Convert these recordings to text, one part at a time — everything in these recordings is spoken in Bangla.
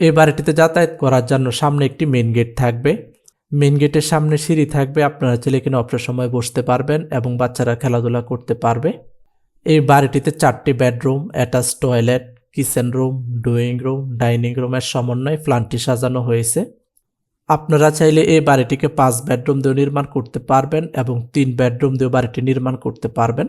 এই বাড়িটিতে যাতায়াত করার জন্য সামনে একটি মেন গেট থাকবে। মেন গেটের সামনে সিঁড়ি থাকবে, আপনারা ছেলে কিনে অবসর সময় বসতে পারবেন এবং বাচ্চারা খেলাধুলা করতে পারবে। এই বাড়িটিতে চারটি bedroom attach toilet kitchen room drawing room dining রুমের সমন্বয়ে প্ল্যানটি সাজানো হয়েছে। আপনারা চাইলে এই বাড়িটিকে পাঁচ বেডরুম দিয়েও নির্মাণ করতে পারবেন এবং তিন বেডরুম দিয়েও বাড়িটি নির্মাণ করতে পারবেন।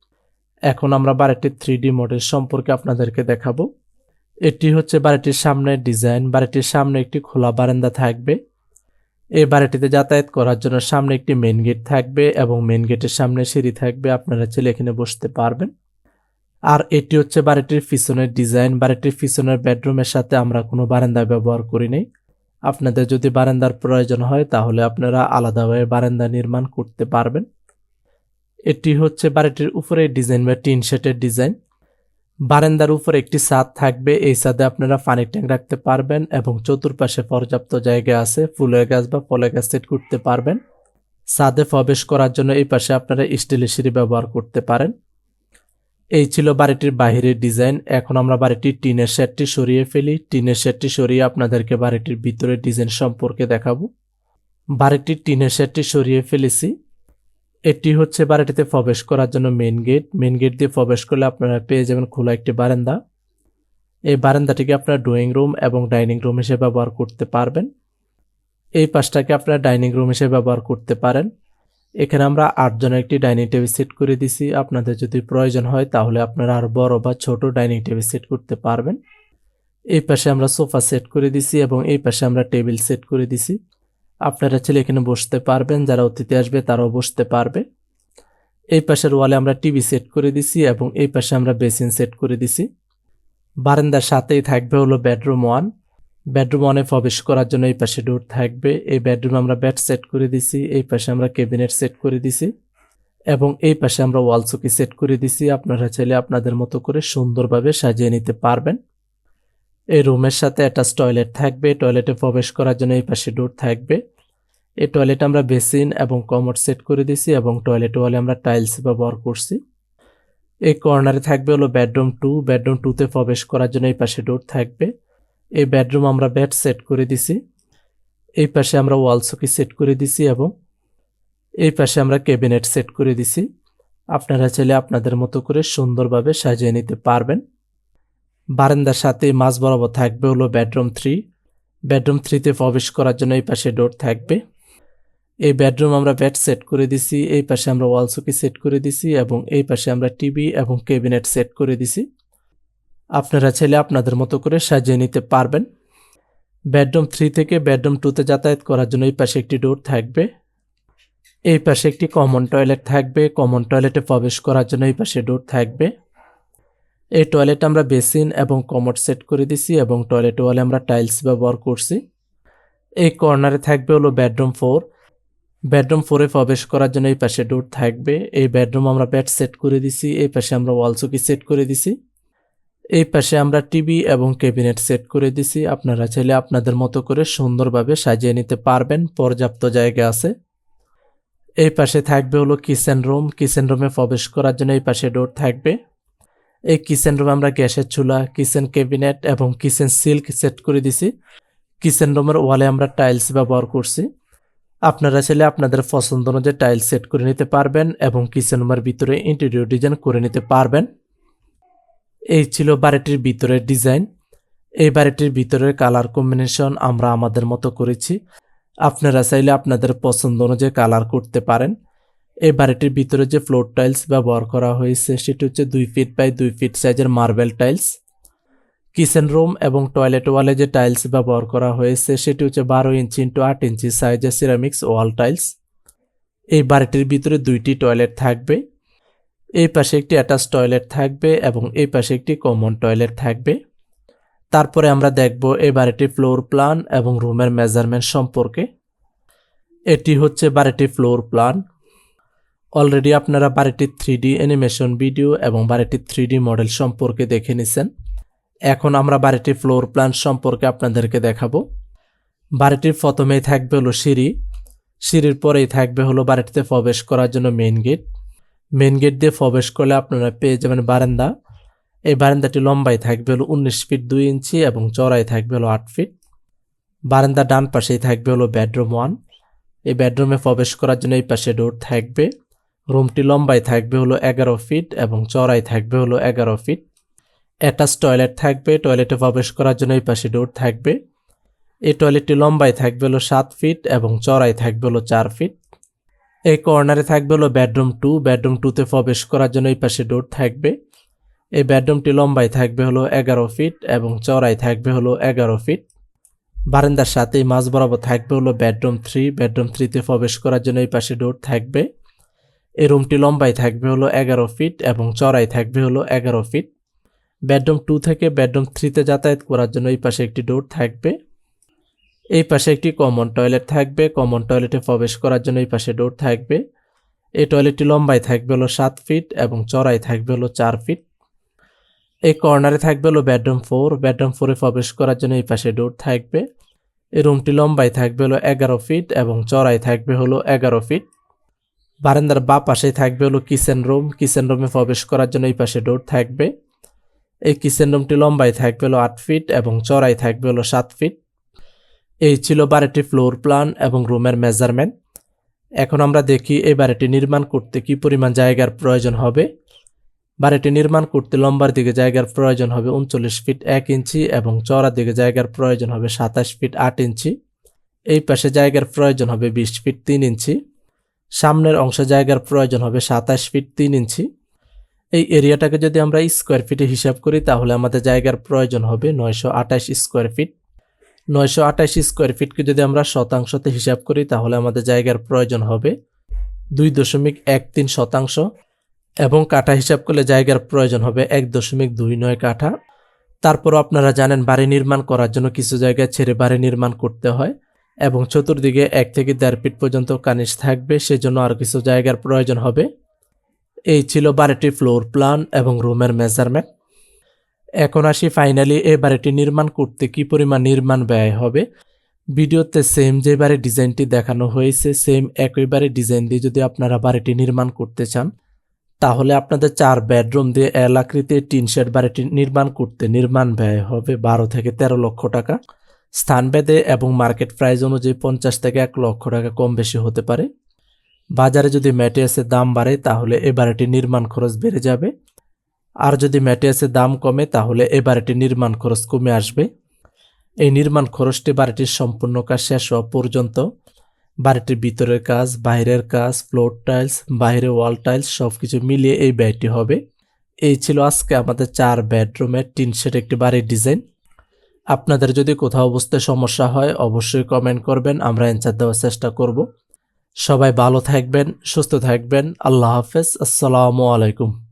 এখন আমরা বাড়িটির থ্রি ডি মডেল সম্পর্কে আপনাদেরকে দেখাবো। এটি হচ্ছে বাড়িটির সামনের ডিজাইন বাড়িটির সামনে একটি খোলা বারান্দা থাকবে। এই বাড়িটিতে যাতায়াত করার জন্য সামনে একটি মেন গেট থাকবে এবং মেন গেটের সামনে সিঁড়ি থাকবে, আপনারা ছেলে এখানে বসতে পারবেন। আর এটি হচ্ছে বাড়িটির পিছনের ডিজাইন বাড়িটির পিছনের বেডরুমের সাথে আমরা কোনো বারান্দা ব্যবহার করি নাই। আপনাদের যদি বারান্দার প্রয়োজন হয়, তাহলে আপনারা আলাদাভাবে বারান্দা নির্মাণ করতে পারবেন। এটি হচ্ছে বাড়িটির উপরে ডিজাইন বা টিন শেটের ডিজাইন। বারান্দার উপর একটি ছাদ থাকবে। এই ছাদে আপনারা পানির ট্যাঙ্ক রাখতে পারবেন এবং চতুর্পাশে পর্যাপ্ত জায়গা আছে। ফুলের গাছ বা ফলের গাছ সেট করতে পারবেন। ছাদে প্রবেশ করার জন্য এই পাশে আপনারা স্টিলের সিঁড়ি ব্যবহার করতে পারেন। এই ছিল বাড়িটির বাহিরের ডিজাইন। এখন আমরা বাড়িটির টিনের শেডটি সরিয়ে ফেলি। টিনের শেডটি সরিয়ে আপনাদেরকে বাড়িটির ভিতরের ডিজাইন সম্পর্কে দেখাবো। বাড়িটির টিনের শেডটি সরিয়ে ফেলেছি। এটি হচ্ছে বাড়িটিতে প্রবেশ করার জন্য মেন গেট মেন গেট দিয়ে প্রবেশ করলে আপনারা পেয়ে যাবেন খোলা একটি বারান্দা। এই বারান্দাটিকে আপনারা ড্রয়িং রুম এবং ডাইনিং রুম হিসেবে ব্যবহার করতে পারবেন। এই পাশটাকে আপনারা ডাইনিং রুম হিসেবে ব্যবহার করতে পারেন। এখানে আমরা আটজনের একটি ডাইনিং টেবিল সেট করে দিছি। আপনাদের যদি প্রয়োজন হয় তাহলে আপনারা আর বড় বা ছোট ডাইনিং টেবিল সেট করতে পারবেন। এই পাশে আমরা সোফা সেট করে দিছি এবং এই পাশে আমরা টেবিল সেট করে দিছি। আপনারা ছেলে এখানে বসতে পারবেন, যারা অতিথি আসবে তারাও বসতে পারবে। এই পাশের ওয়ালে আমরা টিভি সেট করে দিছি এবং এই পাশে আমরা বেসিন সেট করে দিছি। বারান্দার সাথেই থাকবে হলো বেডরুম ওয়ান। বেডরুম ওয়ানে প্রবেশ করার জন্য এই পাশে ডোর থাকবে। এই বেডরুমে আমরা বেড সেট করে দিছি, এই পাশে আমরা ক্যাবিনেট সেট করে দিছি এবং এই পাশে আমরা ওয়াল চকি সেট করে দিছি। আপনারা চাইলে আপনাদের মতো করে সুন্দরভাবে সাজিয়ে নিতে পারবেন। এই রুমের সাথে অ্যাটাচ টয়লেট থাকবে। টয়লেটে প্রবেশ করার জন্য এই পাশে ডোর থাকবে। এই টয়লেট আমরা বেসিন এবং কমোড সেট করে দিছি এবং টয়লেট ওয়ালে আমরা টাইলস ব্যবহার করছি। এই কর্নারে থাকবে হলো বেডরুম টু বেডরুম টুতে প্রবেশ করার জন্য এই পাশে ডোর থাকবে। এই বেডরুম আমরা বেড সেট করে দিছি এই পাশে আমরা ওয়াল সকি সেট করে দিছি এবং এই পাশে আমরা ক্যাবিনেট সেট করে দিছি আপনারা চাইলে আপনাদের মতো করে সুন্দরভাবে সাজিয়ে নিতে পারবেন। বারান্দার সাথে মাঝ বরাবর থাকবে হলো বেডরুম থ্রি বেডরুম থ্রিতে প্রবেশ করার জন্য এই পাশে ডোর থাকবে। এই বেডরুম আমরা বেড সেট করে দিছি, এই পাশে আমরা ওয়াল সকি সেট করে দিছি এবং এই পাশে আমরা টিভি এবং ক্যাবিনেট সেট করে দিছি। আপনারা চাইলে আপনাদের মতো করে সাজিয়ে নিতে পারবেন। বেডরুম থ্রি থেকে বেডরুম টুতে যাতায়াত করার জন্য এই পাশে একটি ডোর থাকবে। এই পাশে একটি কমন টয়লেট থাকবে। কমন টয়লেটে প্রবেশ করার জন্য এই পাশে ডোর থাকবে। এই টয়লেট আমরা বেসিন এবং কমোড সেট করে দিছি এবং টয়লেট ওয়ালে আমরা টাইলস ব্যবহার করছি। এই কর্নারে থাকবে হলো বেডরুম ফোর বেডরুম ফোরে প্রবেশ করার জন্য এই পাশে ডোর থাকবে। এই বেডরুম আমরা বেড সেট করে দিছি, এই পাশে আমরা ওয়াল চকি সেট করে দিছি। এই পাশে আমরা টিভি এবং ক্যাবিনেট সেট করে দিছি। আপনারা চাইলে আপনাদের মতো করে সুন্দরভাবে সাজিয়ে নিতে পারবেন, পর্যাপ্ত জায়গা আছে। এই পাশে থাকবে হলো কিচেন রুম কিচেন রুমে প্রবেশ করার জন্য এই পাশে ডোর থাকবে। এই কিচেন রুমে আমরা গ্যাসের চুলা কিচেন ক্যাবিনেট এবং কিচেন সিল্ক সেট করে দিছি। কিচেন রুমের ওয়ালে আমরা টাইলস ব্যবহার করছি। আপনারা চাইলে আপনাদের পছন্দ অনুযায়ী টাইলস সেট করে নিতে পারবেন এবং কিচেন রুমের ভিতরে ইন্টেরিয়র ডিজাইন করে নিতে পারবেন। এই ছিল বাড়িটির ভিতরের ডিজাইন এই বাড়িটির ভিতরের কালার কম্বিনেশন আমরা আমাদের মতো করেছি। আপনারা চাইলে আপনাদের পছন্দ অনুযায়ী কালার করতে পারেন। এই বাড়িটির ভিতরে যে ফ্লোর টাইলস ব্যবহার করা হয়েছে, সেটি হচ্ছে দুই ফিট বাই দুই ফিট সাইজের মার্বেল টাইলস কিচেন রুম এবং টয়লেট ওয়ালে যে টাইলস ব্যবহার করা হয়েছে, সেটি হচ্ছে বারো ইঞ্চি ইন্টু আট ইঞ্চি সাইজের সিরামিক্স ওয়াল টাইলস এই বাড়িটির ভিতরে দুইটি টয়লেট থাকবে। এই পাশে একটি অ্যাটাচ টয়লেট থাকবে এবং এই পাশে একটি কমন টয়লেট থাকবে। তারপরে আমরা দেখব এই বাড়িটির ফ্লোর প্ল্যান এবং রুমের মেজারমেন্ট সম্পর্কে। এটি হচ্ছে বাড়িটির ফ্লোর প্ল্যান অলরেডি আপনারা বাড়িটির থ্রি অ্যানিমেশন ভিডিও এবং বাড়িটির থ্রি মডেল সম্পর্কে দেখে নিছেন। এখন আমরা বাড়িটির ফ্লোর প্ল্যান সম্পর্কে আপনাদেরকে দেখাবো। বাড়িটির প্রথমেই থাকবে হলো সিঁড়ি। সিঁড়ির পরেই থাকবে হলো বাড়িটিতে প্রবেশ করার জন্য মেন গেট মেন গেট দিয়ে প্রবেশ করলে আপনারা পেয়ে যাবেন বারান্দা। এই বারান্দাটি লম্বাই থাকবে হলো উনিশ ফিট দুই ইঞ্চি এবং চড়াই থাকবে হলো আট ফিট বারান্দা ডান পাশেই থাকবে হলো বেডরুম ওয়ান এই বেডরুমে প্রবেশ করার জন্য এই পাশে ডোর থাকবে। রুমটি লম্বাই থাকবে হলো এগারো ফিট এবং চড়াই থাকবে হলো এগারো ফিট। অ্যাটাচ টয়লেট থাকবে, টয়লেটে প্রবেশ করার জন্য এই পাশে ডোর থাকবে। এই টয়লেটটি লম্বাই থাকবে হলো সাত ফিট এবং চড়াই থাকবে হলো চার ফিট। এই কর্নারে থাকবে হলো বেডরুম টু, বেডরুম টুতে প্রবেশ করার জন্য এই পাশে ডোর থাকবে। এই বেডরুমটি লম্বাই থাকবে হলো এগারো ফিট এবং চড়াই থাকবে হলো এগারো ফিট। বারান্দার সাথেই মাঝ বরাবর থাকবে হলো বেডরুম থ্রি, বেডরুম থ্রিতে প্রবেশ করার জন্য এই পাশে ডোর থাকবে। এই রুমটি লম্বাই থাকবে হলো এগারো ফিট এবং চড়াই থাকবে হলো এগারো ফিট। বেডরুম টু থেকে বেডরুম থ্রিতে যাতায়াত করার জন্য এই পাশে একটি ডোর থাকবে। এই পাশে একটি কমন টয়লেট থাকবে। কমন টয়লেটে প্রবেশ করার জন্য এই পাশে ডোর থাকবে। এই টয়লেটটি লম্বাই থাকবে হলো সাত ফিট এবং চড়াই থাকবে হলো চার ফিট। এই কর্নারে থাকবে হলো বেডরুম ফোর বেডরুম ফোরে প্রবেশ করার জন্য এই পাশে ডোর থাকবে। এই রুমটি লম্বাই থাকবে হলো এগারো ফিট এবং চড়াই থাকবে হলো এগারো ফিট। বারান্দার বা পাশে থাকবে হলো কিচেন রুম কিচেন রুমে প্রবেশ করার জন্য এই পাশে ডোর থাকবে। এই কিচেন রুমটি লম্বায় থাকবে হলো আট ফিট এবং চড়াই থাকবে হলো সাত ফিট এই ছিল বাড়িটির ফ্লোর প্ল্যান এবং রুমের মেজারমেন্ট এখন আমরা দেখি এই বাড়িটি নির্মাণ করতে কি পরিমাণ জায়গার প্রয়োজন হবে। বাড়িটি নির্মাণ করতে লম্বার দিকে জায়গার প্রয়োজন হবে উনচল্লিশ ফিট এক ইঞ্চি এবং চড়ার দিকে জায়গার প্রয়োজন হবে সাতাশ ফিট আট ইঞ্চি। এই পাশে জায়গার প্রয়োজন হবে বিশ ফিট তিন ইঞ্চি। সামনের অংশে জায়গার প্রয়োজন হবে সাতাশ ফিট তিন ইঞ্চি। এই এরিয়াটাকে যদি আমরা স্কোয়ার ফিটে হিসাব করি, তাহলে আমাদের জায়গার প্রয়োজন হবে নয়শো আঠাশ স্কোয়ার ফিট। নয়শো আঠাশ স্কোয়ার ফিটকে যদি আমরা শতাংশতে হিসাব করি, তাহলে আমাদের জায়গার প্রয়োজন হবে দুই দশমিক এক তিন শতাংশ। এবং কাঠা হিসাব করলে জায়গার প্রয়োজন হবে এক দশমিক দুই নয় কাঠা। তারপরও আপনারা জানেন, বাড়ি নির্মাণ করার জন্য কিছু জায়গায় ছেড়ে বাড়ি নির্মাণ করতে হয়। এবং চতুর্দিকে এক থেকে দেড় ফিট পর্যন্ত কানিস থাকবে, সেজন্য আর কিছু জায়গার প্রয়োজন হবে। এই ছিল বাড়িটির ফ্লোর প্ল্যান এবং রুমের মেজারমেন্ট। এখন আসি ফাইনালি এই বাড়িটি নির্মাণ করতে কি পরিমাণ নির্মাণ ব্যয় হবে। ভিডিওতে সেম যে বাড়ির ডিজাইনটি দেখানো হয়েছে সেম একইবারে ডিজাইন দিয়ে যদি আপনারা বাড়িটি নির্মাণ করতে চান, তাহলে আপনাদের চার বেডরুম দিয়ে এল আকৃতির টিন শেড বাড়িটি নির্মাণ করতে নির্মাণ ব্যয় হবে বারো থেকে তেরো লক্ষ টাকা। স্থানভেদে এবং মার্কেট প্রাইস অনুযায়ী পঞ্চাশ থেকে এক লক্ষ টাকা কম বেশি হতে পারে। বাজারে যদি ম্যাটেরিয়ালসের দাম বাড়ে, তাহলে এ বাড়িটির নির্মাণ খরচ বেড়ে যাবে। আর যদি ম্যাটেরিয়ালসের দাম কমে, তাহলে এ বাড়িটির নির্মাণ খরচ কমে আসবে। এই নির্মাণ খরচটি বাড়িটির সম্পূর্ণ কাজ শেষ হওয়া পর্যন্ত। বাড়িটির ভিতরের কাজ, বাইরের কাজ, ফ্লোর টাইলস, বাইরে ওয়াল টাইলস সব কিছু মিলিয়ে এই ব্যয়টি হবে। এই ছিল আজকে আমাদের চার বেডরুমের টিন শেড, একটি বাড়ির ডিজাইন। আপনাদের যদি কোথাও বুঝতে সমস্যা হয়, অবশ্যই কমেন্ট করবেন, আমরা অ্যান্সার দেওয়ার চেষ্টা করব। সবাই ভালো থাকবেন, সুস্থ থাকবেন, আল্লাহ হাফেজ, আসসালামু আলাইকুম।